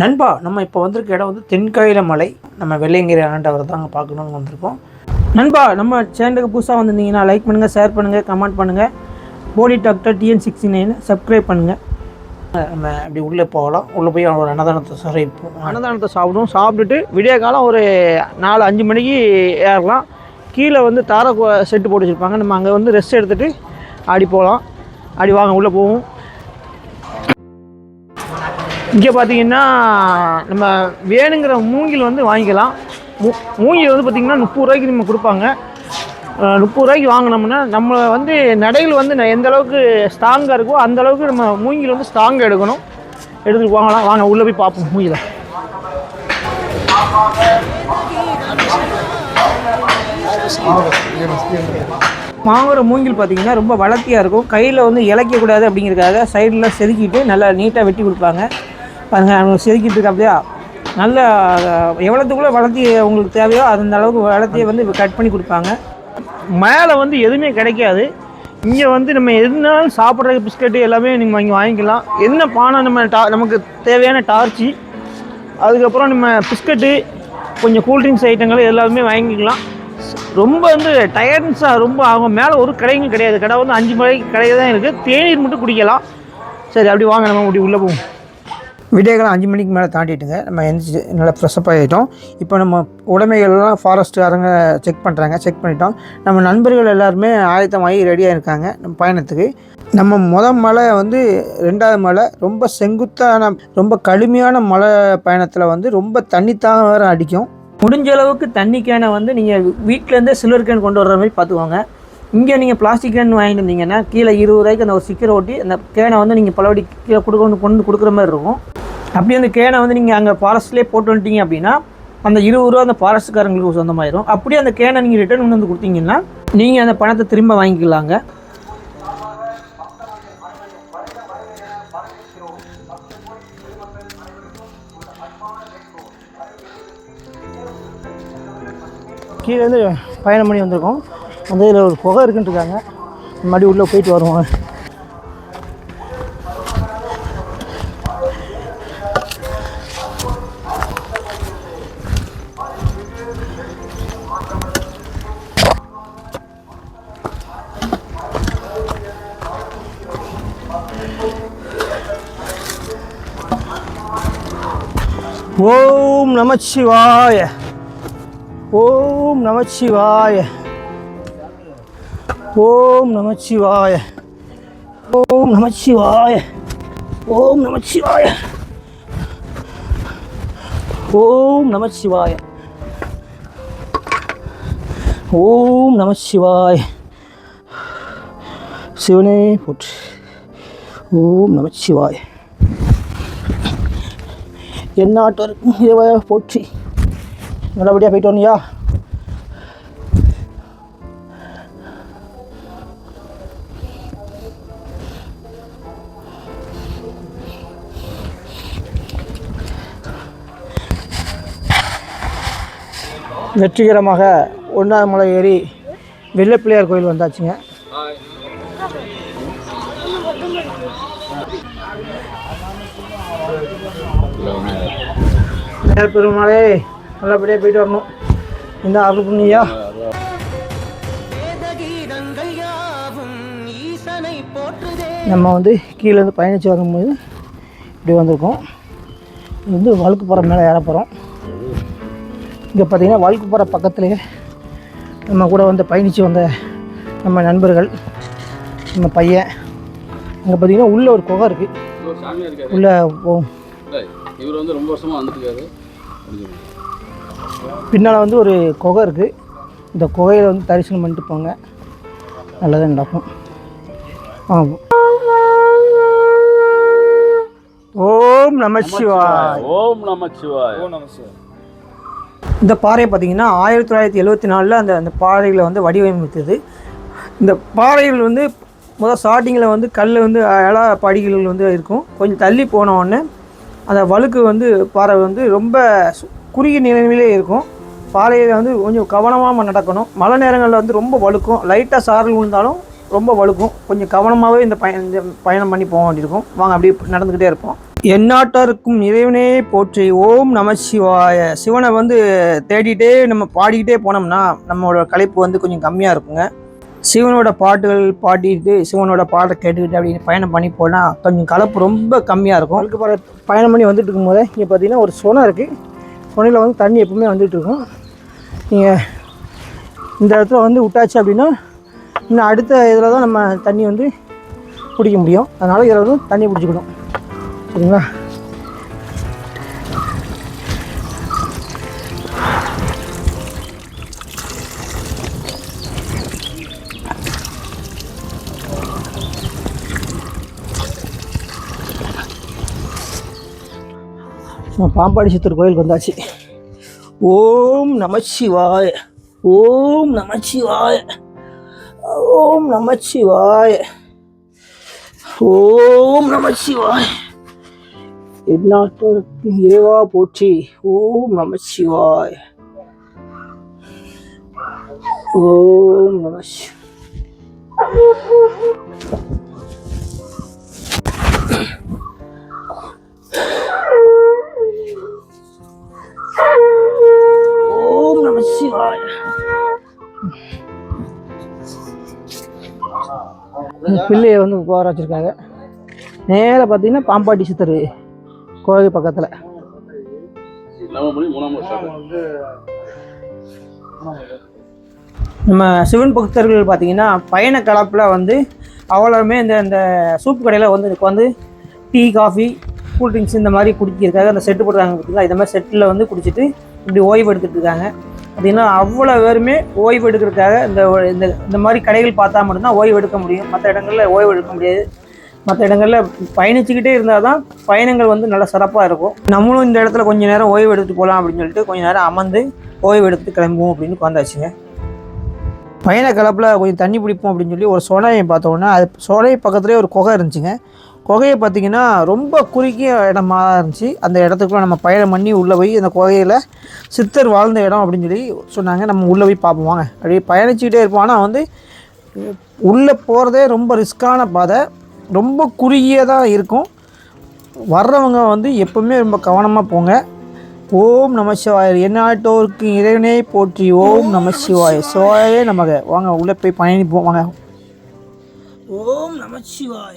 நண்பா நம்ம இப்போ வந்திருக்க இடம் வந்து தென்காயில மலை நம்ம வெள்ளையங்கிரி ஆண்டவர் தாங்க பார்க்கணுன்னு வந்திருக்கோம். நண்பா நம்ம சேனலுக்கு புதுசாக வந்திருந்தீங்கன்னா லைக் பண்ணுங்கள் ஷேர் பண்ணுங்கள் கமெண்ட் பண்ணுங்கள் Bodi doctor TN sixty nine subscribe பண்ணுங்கள் நம்ம அப்படி உள்ளே போகலாம். உள்ளே போய் ஒரு அன்னதானத்தை சாப்பிடுவோம். அன்னதானத்தை சாப்பிடுவோம். சாப்பிட்டுட்டு விடிய காலம் ஒரு நாலு அஞ்சு மணிக்கு ஏறலாம். கீழே வந்து தார செட்டு போட்டு வச்சுருப்பாங்க. நம்ம அங்கே வந்து ரெஸ்ட் எடுத்துகிட்டு ஆடி போகலாம். ஆடி வாங்க உள்ளே போவோம். இங்கே பார்த்தீங்கன்னா நம்ம வேணுங்கிற மூங்கில் வந்து வாங்கிக்கலாம். மூ மூங்கில் வந்து பார்த்திங்கன்னா முப்பது ரூபாய்க்கு நம்ம கொடுப்பாங்க. முப்பது ரூபாய்க்கு வாங்கினோம்னா நம்ம வந்து நடையில் வந்து ந- எந்த அளவுக்கு ஸ்ட்ராங்காக இருக்கோ அந்த அளவுக்கு நம்ம மூங்கில் வந்து ஸ்ட்ராங்காக எடுக்கணும். எடுத்துட்டு வாங்கலாம் வாங்க உள்ளே போய் பார்ப்போம் மூங்கில. வாங்குற மூங்கில் பார்த்தீங்கன்னா ரொம்ப வளர்த்தியாக இருக்கும். கையில் வந்து இழைக்கக்கூடாது அப்படிங்கிறதுக்காக சைடில் செதுக்கிட்டு நல்லா நீட்டாக வெட்டி கொடுப்பாங்க. பாருங்கள் அவங்க செதுக்கிட்டு இருக்காப்லையா அப்படியா? நல்ல எவ்வளோத்துக்குள்ளே வளர்த்தி உங்களுக்கு தேவையோ அந்த அளவுக்கு வளர்த்தியை வந்து கட் பண்ணி கொடுப்பாங்க. மேலே வந்து எதுவுமே கிடைக்காது. இங்கே வந்து நம்ம எதுனாலும் சாப்பிட்ற பிஸ்கட்டு எல்லாமே நீங்கள் இங்கே வாங்கிக்கலாம். என்ன பானை நம்ம டா நமக்கு தேவையான டார்ச்சி அதுக்கப்புறம் நம்ம பிஸ்கட்டு கொஞ்சம் கூல்ட்ரிங்க்ஸ் ஐட்டங்கள் எல்லாமே வாங்கிக்கலாம். ரொம்ப வந்து டயர்ட்னஸாக ரொம்ப ஆகும் மேலே ஒரு கடைங்க கிடையாது. கடை வந்து அஞ்சு மணிக்கு கடையை தான் இருக்குது தேநீர் மட்டும் குடிக்கலாம். சரி அப்படி வாங்க நம்ம அப்படி உள்ளே போவோம். விடியகாலம் அஞ்சு மணிக்கு மேலே தாண்டிட்டுங்க நம்ம எந்திரிச்சு நல்லா ஃப்ரெஷ்அப் ஆகிட்டோம். இப்போ நம்ம உடைமைகள்லாம் ஃபாரஸ்ட்டுக்காரங்க செக் பண்ணுறாங்க செக் பண்ணிட்டோம். நம்ம நண்பர்கள் எல்லாருமே ஆயத்தமாகி ரெடியாக இருக்காங்க நம்ம பயணத்துக்கு. நம்ம முத மலை வந்து ரெண்டாவது மலை ரொம்ப செங்குத்தான ரொம்ப கடுமையான மலை பயணத்தில் வந்து ரொம்ப தண்ணி வேறு அடிக்கும். முடிஞ்ச அளவுக்கு தண்ணி கேனை வந்து நீங்கள் வீட்டிலேருந்தே சில்வர் கேன் கொண்டு வர்ற மாதிரி பார்த்துக்கோங்க. இங்கே நீங்கள் பிளாஸ்டிக் கேன் வாங்கிட்டு வந்தீங்கன்னா கீழே இருபது ரூபாய்க்கு அந்த ஒரு ஸ்டிக்கர் ஒட்டி அந்த கேனை வந்து நீங்கள் பலபடி கீழே கொடுக்கணும் கொண்டு கொடுக்குற மாதிரி இருக்கும். அப்படி அந்த கேனை வந்து நீங்கள் அங்கே ஃபாரஸ்ட்லேயே போட்டு வந்துட்டீங்க அப்படின்னா அந்த இருபது ரூபா அந்த ஃபாரஸ்ட்காரங்களுக்கு சொந்தமாயிரும். அப்படியே அந்த கேனை நீங்கள் ரிட்டர்ன் கொண்டு வந்து கொடுத்தீங்கன்னா நீங்கள் அந்த பணத்தை திரும்ப வாங்கிக்கலாங்க. கீழேருந்து பயணம் பண்ணி வந்திருக்கோம். வந்து இதில் ஒரு குகை இருக்குன்ட்டு இருக்காங்க மறுபடியும் உள்ளே போயிட்டு வருவோம். ஓம் நமச்சிவாய. ஓம் நமச்சிவாய. ஓம் நமச்சிவாய ஓம் நமச்சிவாய ஓம் நமச்சிவாய ஓம் நமச்சிவாய ஓம் நமச்சிவாய சிவனே போற்று. ஓம் நமச்சிவாய எந்நாட்டவருக்கும் இறைவா போற்றி. நல்லபடியாக போயிட்டு வரணியா வெற்றிகரமாக ஒன்றாம் மலை ஏறி வெள்ளப்பிள்ளையார் கோயில் வந்தாச்சுங்க. பெருமாளே நல்லபடியாக போயிட்டு வரணும். இந்த அருள் புண்ணியா நம்ம வந்து கீழேருந்து பயணித்து வரும்போது இப்படி வந்திருக்கோம். இது வந்து வழுக்குப்புறம் மேலே ஏற போகிறோம் இங்கே பார்த்தீங்கன்னா வழுக்குப்புறம் பக்கத்துலேயே நம்ம கூட வந்து பயணித்து வந்த நம்ம நண்பர்கள் நம்ம பையன். அங்கே பார்த்தீங்கன்னா உள்ளே ஒரு குகை இருக்குது உள்ளே போகும் இவர் வந்து ரொம்ப வருஷமா வந்துட்டு இருக்காரு முடிஞ்சிடும். பின்னால் வந்து ஒரு குகை இருக்குது இந்த குகையில் வந்து தரிசனம் பண்ணிட்டு போங்க. நல்லதாக நடக்கும். ஆமாம் ஓம் நமச்சிவாய் ஓம் நமச்சிவாய் இந்த பாறை பார்த்திங்கன்னா ஆயிரத்தி தொள்ளாயிரத்தி எழுபத்தி நாலில் அந்த அந்த பாறைகளை வந்து வடிவமைத்தது. இந்த பாறைகள் வந்து முதல் ஸ்டார்டிங்கில் வந்து கல் வந்து இலா படிகள் வந்து இருக்கும். கொஞ்சம் தள்ளி போனவுடனே அந்த வழுக்கு வந்து பாறை வந்து ரொம்ப சு- குறுகிய நிலைமையிலே இருக்கும். பாறையில் வந்து கொஞ்சம் கவனமாக நடக்கணும். மழை நேரங்களில் வந்து ரொம்ப வழுக்கும். லைட்டாக சாரல் விழுந்தாலும் ரொம்ப வழுக்கும். கொஞ்சம் கவனமாகவே இந்த பயணம் இந்த பயணம் பண்ணி போக வேண்டியிருக்கும். வாங்க அப்படியே நடந்துக்கிட்டே இருப்போம். எந்நாட்டாருக்கும் இறைவனே போற்றி. ஓம் நம சிவாய. சிவனை வந்து தேடிட்டே நம்ம பாடிக்கிட்டே போனோம்னா நம்மளோட கலைப்பு வந்து கொஞ்சம் கம்மியாக இருக்குங்க. சிவனோட பாட்டுகள் பாடிட்டு சிவனோட பாட்டை கேட்டுக்கிட்டு அப்படின்னு பயணம் பண்ணி போனால் கொஞ்சம் கலப்பு ரொம்ப கம்மியாக இருக்கும். அதுக்கு பயணம் பண்ணி வந்துட்டு இருக்கும்போது இங்கே பார்த்தீங்கன்னா ஒரு சுனை இருக்குது சுனையில் வந்து தண்ணி எப்பவுமே வந்துட்டு இருக்கும். நீங்கள் இந்த இடத்துல வந்து விட்டாச்சு அப்படின்னா இன்னும் அடுத்த இதில் தான் நம்ம தண்ணி வந்து பிடிக்க முடியும். அதனால் இதில் வந்து தண்ணி பிடிச்சிக்கணும் சரிங்களா பாம்பாடி சித்தூர் கோயிலுக்கு வந்தாச்சு. ஓம் நமச்சிவாய ஓம் நமச்சிவாய ஓம் நமச்சிவாய ஓம் நமச்சிவாய. எந்நாட்டவருக்கு இறைவா போற்றி. ஓம் நமச்சிவாய ஓம் நம ஓம் நம சிவாய. பிள்ளையை வந்து உட்கார வச்சுருக்காங்க. நேராக பார்த்தீங்கன்னா பாம்பாட்டி சித்தர். கோவை பக்கத்தில். நம்ம சிவன் பக்தர்கள் பார்த்தீங்கன்னா பயண கலப்பில் வந்து அவ்வளோமே இந்த இந்த சூப் கடையில் வந்து இதுக்கு வந்து டீ காஃபி கூல் ட்ரிங்க்ஸ் இந்த மாதிரி குடிக்கிறதுக்காக அந்த செட்டு போடுறாங்க பார்த்தீங்களா இந்த மாதிரி செட்டில் வந்து குடிச்சிட்டு இப்படி ஓய்வு எடுத்துட்டு இருக்காங்க. பார்த்தீங்கன்னா அவ்வளோ பேருமே ஓய்வு எடுக்கிறதுக்காக இந்த இந்த இந்த மாதிரி கடைகள் பார்த்தா மட்டும்தான் ஓய்வு எடுக்க முடியும். மற்ற இடங்களில் ஓய்வு எடுக்க முடியாது. மற்ற இடங்களில் பயணிச்சுக்கிட்டே இருந்தால் தான் பயணங்கள் வந்து நல்லா சிறப்பாக இருக்கும். நம்மளும் இந்த இடத்துல கொஞ்சம் நேரம் ஓய்வு எடுத்துட்டு போகலாம் அப்படின்னு சொல்லிட்டு கொஞ்சம் நேரம் அமர்ந்து ஓய்வு எடுத்துட்டு கிளம்புவோம் அப்படின்னு உட்காந்தாச்சுங்க. பயண கிளப்பில் கொஞ்சம் தண்ணி பிடிப்போம் அப்படின்னு சொல்லி ஒரு சோலையை பார்த்தோன்னா அது சோலை பக்கத்துலேயே ஒரு குகை இருந்துச்சுங்க. குகையை பார்த்திங்கன்னா ரொம்ப குறுகிய இடமா இருந்துச்சு. அந்த இடத்துக்குள்ள நம்ம பயணம் பண்ணி உள்ளே போய் அந்த குகையில் சித்தர் வாழ்ந்த இடம் அப்படின்னு சொல்லி சொன்னாங்க. நம்ம உள்ளே போய் பார்ப்போம் வாங்க. அப்படியே பயணிச்சுக்கிட்டே இருப்போம். ஆனால் வந்து உள்ளே போகிறதே ரொம்ப ரிஸ்க்கான பாதை. ரொம்ப குறுகியதாக இருக்கும். வர்றவங்க வந்து எப்பவுமே ரொம்ப கவனமாக போங்க. ஓம் நம சிவாய. எந்நாட்டோருக்கு இறைவனே போற்றி. ஓம் நம சிவாய. சிவாயே நமக. வாங்க உள்ளே போய் பயணிப்போம். வாங்க. ஓம் நமசிவாய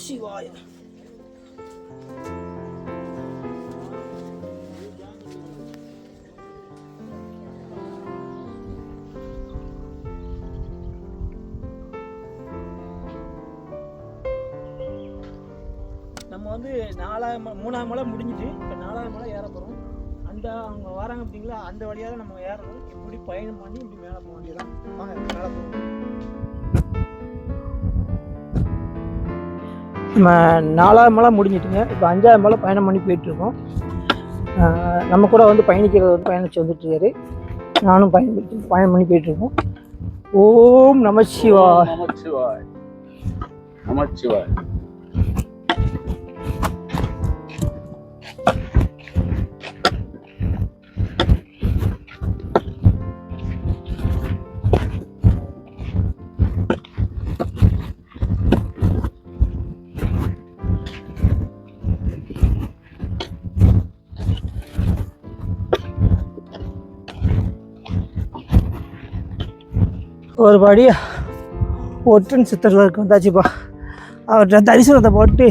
சிவாய நம்ம வந்து நாலாம் ம- மலை முடிஞ்சுட்டு இப்போ நாலாம் மலை ஏற போகிறோம் அந்த அவங்க வராங்க பார்த்தீங்களா அந்த வழியாக நம்ம ஏறணும். இப்படி பயணம் பண்ணி இப்படி மேலே போக வேண்டியதான் வாங்க மேலே போகிறோம் நம்ம நாலாவது மலை முடிஞ்சிட்டுங்க. இப்போ அஞ்சாவது மலை பயணம் பண்ணி போயிட்டுருக்கோம். நம்ம கூட வந்து பயணிக்கிறது வந்து பயணிச்சு வந்துட்டுருக்காரு. நானும் பயணம் பயணம் பண்ணி போயிட்டுருக்கோம். ஓம் நம சிவா நம ஒரு படி ஒற்றன் சித்தர்களுக்கு வந்தாச்சுப்பா. அவர்கிட்ட தரிசனத்தை போட்டு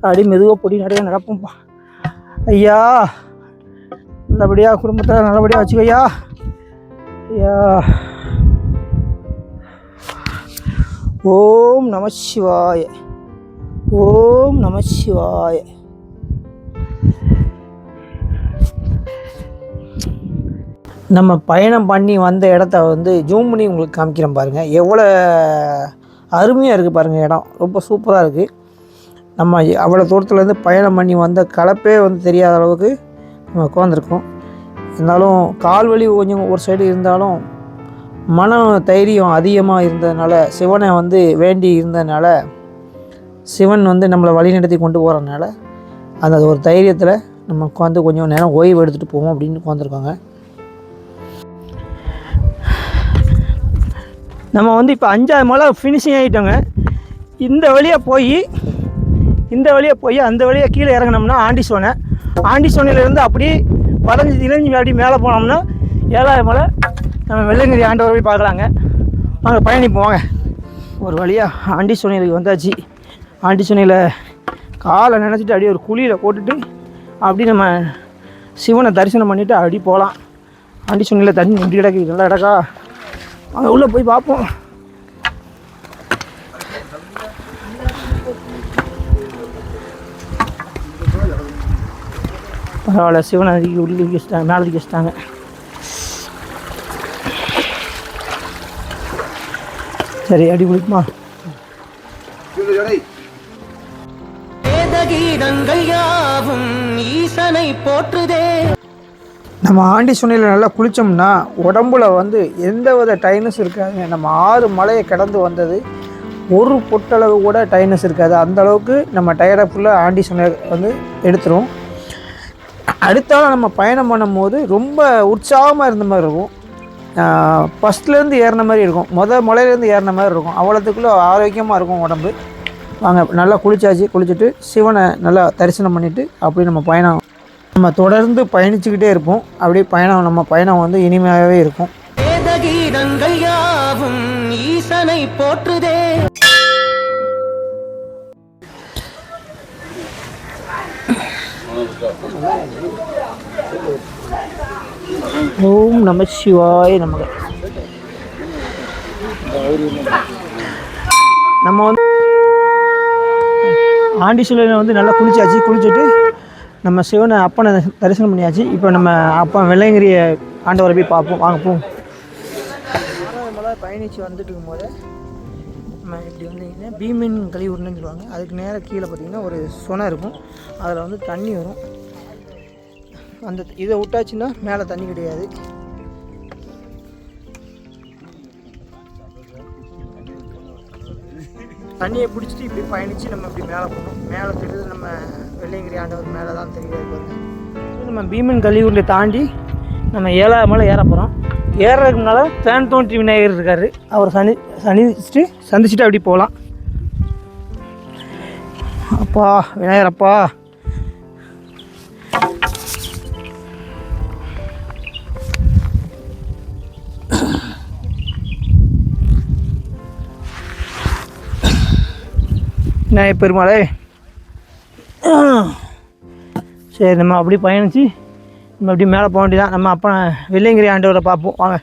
அப்படி மெதுவாக பொடி நிறைய நடப்போம்ப்பா ஐயா நல்லபடியாக குடும்பத்தை நல்லபடியாக வச்சுக்கோயா ஐயா. ஓம் நம சிவாய. ஓம் நம சிவாய. நம்ம பயணம் பண்ணி வந்த இடத்த வந்து ஜூம் பண்ணி உங்களுக்கு காமிக்கிறேன் பாருங்கள் எவ்வளோ அருமையாக இருக்குது பாருங்கள் இடம். ரொம்ப சூப்பராக இருக்குது நம்ம அவ்வளோ தூரத்துலேருந்து பயணம் பண்ணி வந்த கலப்பே வந்து தெரியாத அளவுக்கு நம்ம உட்காந்துருக்கோம் இருந்தாலும் கால் வலி கொஞ்சம் ஒரு சைடு இருந்தாலும் மன தைரியம் அதிகமாக இருந்ததுனால சிவனை வந்து வேண்டி இருந்ததுனால சிவன் வந்து நம்மளை வழிநடத்தி கொண்டு போகிறதுனால அந்த ஒரு தைரியத்தில் நம்ம உட்காந்து கொஞ்சம் நேரம் ஓய்வு எடுத்துகிட்டு போவோம் அப்படின்னு உட்காந்துருக்காங்க நம்ம வந்து இப்போ அஞ்சாவது மலை ஃபினிஷிங் ஆகிட்டோங்க இந்த வழியாக போய் இந்த வழியாக போய் அந்த வழியாக கீழே இறங்கினோம்னா ஆண்டிசோனை. ஆண்டிசோனையிலேருந்து அப்படியே பதினஞ்சு இளைஞ்சி அப்படி மேலே போனோம்னா ஏழாவது மலை நம்ம வெள்ளங்கிரி ஆண்டவர் போய் பார்க்கலாங்க. அங்கே பயணிப்போம் வாங்க. ஒரு வழியாக ஆண்டிசோனையிலுக்கு வந்தாச்சு. ஆண்டிசோனையில் காலை நினச்சிட்டு அப்படியே ஒரு குழியில் போட்டுட்டு அப்படி நம்ம சிவனை தரிசனம் பண்ணிவிட்டு அப்படி போகலாம் ஆண்டிசோனையில் தண்ணி எப்படி கிடக்கு. நல்லா இடக்கா அங்கே உள்ளே போய் பார்ப்போம் பரவாயில்ல சிவனை அதிக உள்ளே வச்சுட்டாங்க மேலே வச்சுட்டாங்க. சரி அடி குளிக்குமா வேதகீதங்கள் யாவும் ஈசனை போற்றுதே. நம்ம ஆண்டி சுனையில் நல்லா குளித்தோம்னா உடம்புல வந்து எந்த வித டைனஸ் இருக்காதுங்க நம்ம ஆறு மலையை கடந்து வந்தது ஒரு பொட்டளவு கூட டைனஸ் இருக்காது. அந்த அளவுக்கு நம்ம டயரை ஃபுல்லாக ஆண்டி சுனை வந்து எடுத்துரும். அடுத்தாலும் நம்ம பயணம் பண்ணும்போது ரொம்ப உற்சாகமாக இருந்த மாதிரி இருக்கும். ஃபஸ்ட்லேருந்து ஏறின மாதிரி இருக்கும். மொதல் மலையிலேருந்து ஏறின மாதிரி இருக்கும். அவ்வளோத்துக்குள்ளே ஆரோக்கியமாக இருக்கும் உடம்பு. வாங்க நல்லா குளிச்சாச்சு. குளிச்சுட்டு சிவனை நல்லா தரிசனம் பண்ணிவிட்டு அப்படி நம்ம பயணம் நம்ம தொடர்ந்து பயணிச்சுக்கிட்டே இருப்போம். அப்படியே பயணம் நம்ம பயணம் வந்து இனிமையாகவே இருக்கும். வேத கீதங்கள் யாவும் ஈசனை போற்றுதே. ஓம் நம சிவாய நமக. நம்ம வந்து ஆண்டி சிலையில் வந்து நல்லா குளிச்சாச்சு. குளிச்சுட்டு நம்ம சிவனை அப்பனை தரிசனம் பண்ணியாச்சு. இப்போ நம்ம அப்பா வெள்ளைங்கிரிய ஆண்டவரை போய் பார்ப்போம். வாங்க போவோம். பயணிச்சு பயணித்து வந்துட்டு இருக்கும்போது நம்ம இப்படி வந்தீங்கன்னா பீமின் கழிவுறுன்னு சொல்லுவாங்க. அதுக்கு நேராக கீழே பார்த்தீங்கன்னா ஒரு சுனை இருக்கும். அதில் வந்து தண்ணி வரும். அந்த இதை விட்டாச்சுன்னா மேலே தண்ணி கிடையாது. தண்ணியை பிடிச்சிட்டு இப்படி பயணித்து நம்ம இப்படி மேலே போகணும். மேலே தெரியுது நம்ம வெள்ளையங்கிரி ஆண்டவர் மேலே தான் தெரியாது பாருங்க. நம்ம பீமன் கலியூரில் தாண்டி நம்ம ஏழாவது மலை ஏற போகிறோம் ஏறதுக்கு முன்னால் தேன் தோன்றி விநாயகர் இருக்கார். அவர் சனி சனிச்சுட்டு சந்திச்சுட்டு அப்படி போகலாம். அப்பா விநாயகர் அப்பா. விநாயக பெருமாளே. சரி நம்ம அப்படி பயணிச்சு நம்ம அப்படி மேலே போக வேண்டியதான் நம்ம அப்போ வெள்ளைங்கிரி ஆண்டவரை பார்ப்போம். வாங்க.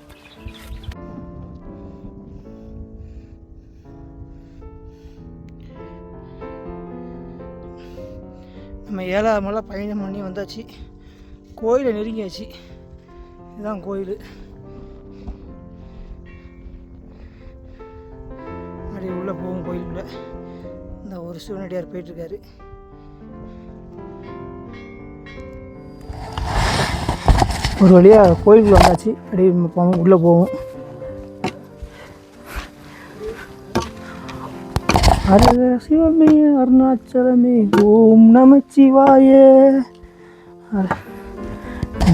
நம்ம ஏழாவது மலை பயணம் பண்ணி வந்தாச்சு. கோயிலை நெருங்கியாச்சு. இதுதான் கோயில். சிவனடியார் போயிட்டுருக்காரு. ஒரு வழியாக கோயிலுக்குள்ள வந்தாச்சு. அப்படியே போவோம். உள்ளே போவோம். ஹர சிவமே அருணாச்சலமே ஓம் நமச்சிவாய. ஹர-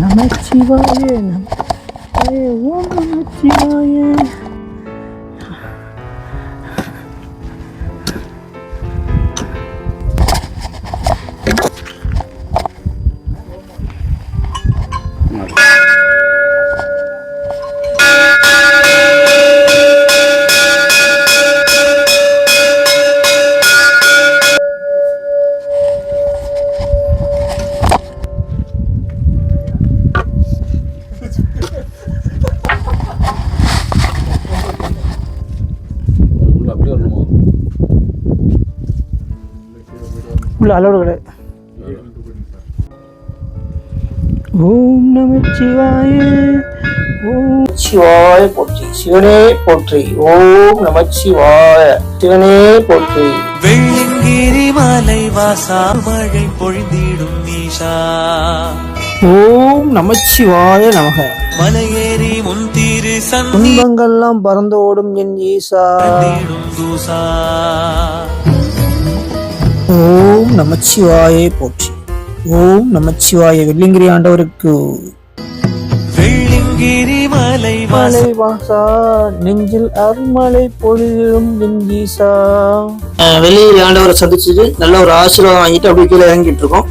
நமச்சிவாய நமச்சிவாய ஓம் நமச்சிவாய. உள்ள அலோடு கிடையாது. ஓம் நமச்சிவாய ஓம் சிவாய போற்றி சிவனே போற்றி ஓம் நமச்சிவாய சிவனே போற்றி. வெள்ளிங்கிரி மலை வாசா மழை பொழிந்திடும் ஈஷா ஓம் நமச்சிவாய நமக. மலையேறி முன்திரு சந்தி துன்பங்கள்லாம் பறந்தோடும் என் ஈசா. ஓம் நமச்சிவாயே போற்றி. ஓம் நமச்சிவாய. வெள்ளிங்கிரி ஆண்டவருக்கு. வெள்ளிங்கிரி மலை வாசா மலை வாசா நெஞ்சில் அருள்மலை பொழியும் என் ஈசா வெளியில் ஆண்டவரை சந்திச்சுட்டு நல்ல ஒரு ஆசீர்வாதம் வாங்கிட்டு அப்படியே கீழே இறங்கிட்டு இருக்கோம்.